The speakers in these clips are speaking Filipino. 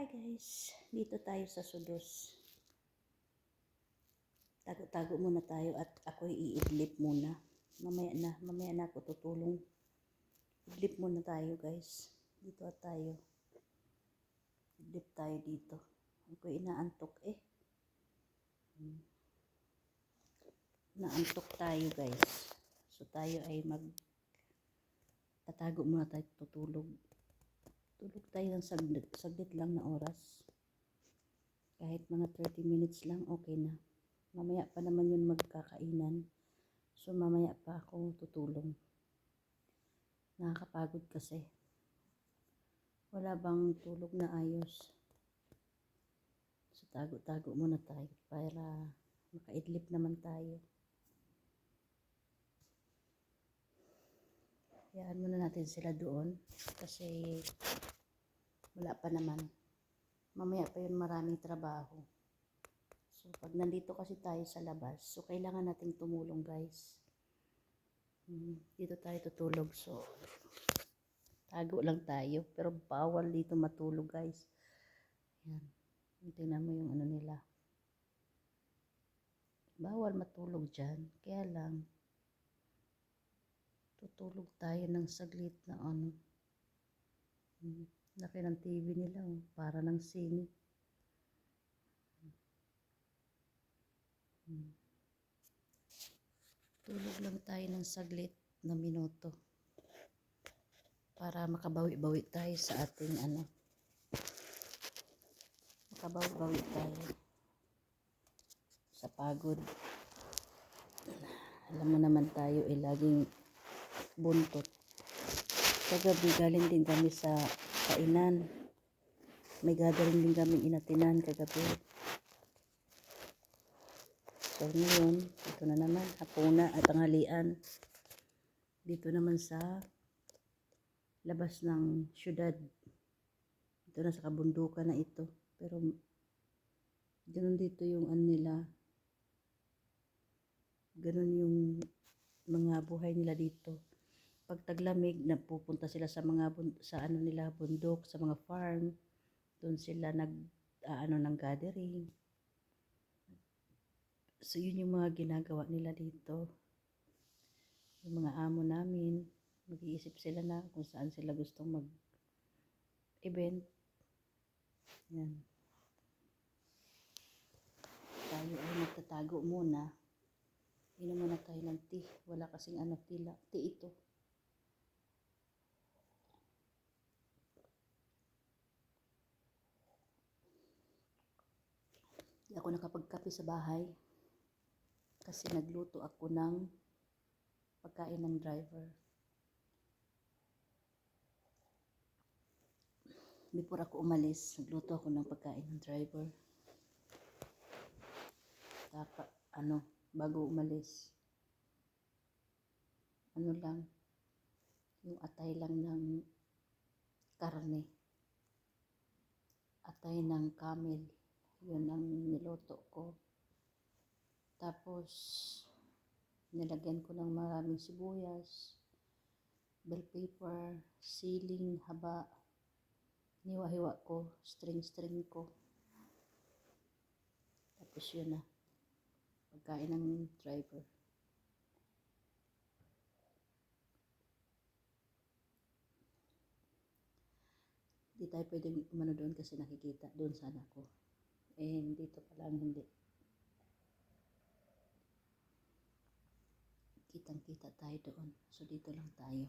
Hi guys, dito tayo sa Sudos. Tago-tago muna tayo at ako'y iidlip muna. Mamaya na, mamaya na ako tutulong. Idlip muna tayo guys. Dito at tayo. Idlip tayo dito. Ako'y inaantok eh. Naantok tayo guys. So tayo ay mag tatago muna tayo tutulog. Tulog tayo ng saglit, saglit lang na oras. Kahit mga 30 minutes lang, okay na. Mamaya pa naman yun magkakainan. So, mamaya pa ako tutulong. Nakakapagod kasi. Wala bang tulog na ayos. So, tago-tago muna tayo para makaidlip naman tayo. Hayaan muna natin sila doon kasi wala pa naman. Mamaya pa yun maraming trabaho. So, pag nandito kasi tayo sa labas, so kailangan nating tumulong guys. Hmm, dito tayo tutulog. So, tago lang tayo. Pero bawal dito matulog guys. Yan. Tingnan mo yung ano nila. Bawal matulog dyan. Kaya lang, tutulog tayo ng saglit na ano. Hmm. Laki ng TV nila, oh. para ng sine. Hmm. Tulog lang tayo ng saglit na minuto para makabawi-bawi tayo sa ating ano. Makabawi-bawi tayo sa pagod. Alam mo naman tayo eh laging buntot. Kagabi galing din kami sa kainan. May gathering din kami inatinan kagabi. So ngayon, ito na naman, hapuna at tanghalian. Dito naman sa labas ng syudad. Ito na sa kabundukan na ito. Pero ganun dito yung ano nila. Ganun yung mga buhay nila dito pag taglamig napupunta sila sa mga sa ano nila bundok sa mga farm. Doon sila nag uh, ano ng gathering. So yun yung mga ginagawa nila dito. Yung mga amo namin mag-iisip sila na kung saan sila gustong mag event yan. Tayo ay magtatago muna. Inom muna tayo ng tea. Wala kasing ano tila tea ito Hindi ako nakapagkape sa bahay kasi nagluto ako ng pagkain ng driver. Before ako umalis, nagluto ako ng pagkain ng driver. Dapat, ano, bago umalis. Ano lang, yung atay lang ng karne. Atay ng camel yun ang niluto ko. Tapos nilagyan ko ng maraming sibuyas bell pepper siling haba. Niwa-hiwa ko string string ko. Tapos yun na. Pagkain ng driver. Di tayo pwedeng umano doon kasi nakikita doon sana ko eh dito pa lang hindi. Kitang kita tayo doon. So dito lang tayo.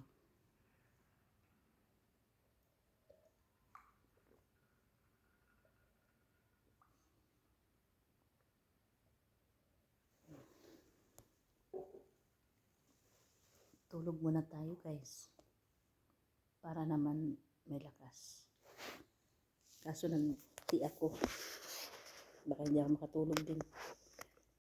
Tulog muna tayo guys. Para naman may lakas. Kaso nang ako baka hindi ako makatulog din